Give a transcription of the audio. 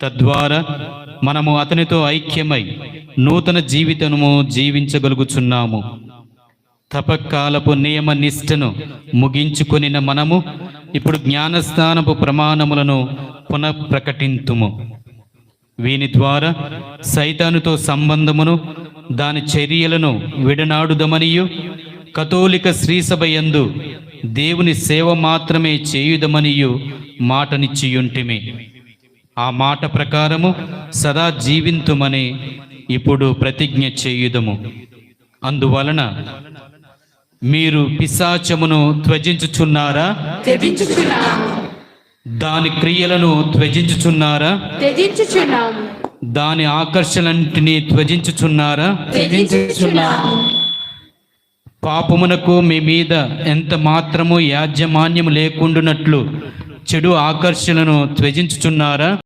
తద్వారా మనము అతనితో ఐక్యమై నూతన జీవితము జీవించగలుగుచున్నాము. తపకాలపు నియమ నిష్టను ముగించుకొనిన మనము ఇప్పుడు జ్ఞానస్థానపు ప్రమాణములను పునఃప్రకటింతుము. వీని ద్వారా సైతానుతో సంబంధమును దాని చర్యలను విడనాడుదమనియు కథోలిక శ్రీసభయందు దేవుని సేవ మాత్రమే చేయుదమనియు మాటనిచ్చియుంటిమి. ఆ మాట ప్రకారము సదా జీవింతుమని ఇప్పుడు ప్రతిజ్ఞ చేయుదము. అందువలన మీరు పిశాచమును త్వజించుచున్నారా దాని క్రియలను త్వజించుచున్నారా దాని ఆకర్షణంటిని త్వజించుచున్నారా పాపమునకు మీ మీద ఎంత మాత్రము యాజమాన్యము లేకుండునట్లు చెడు ఆకర్షణను త్వజించుచున్నారా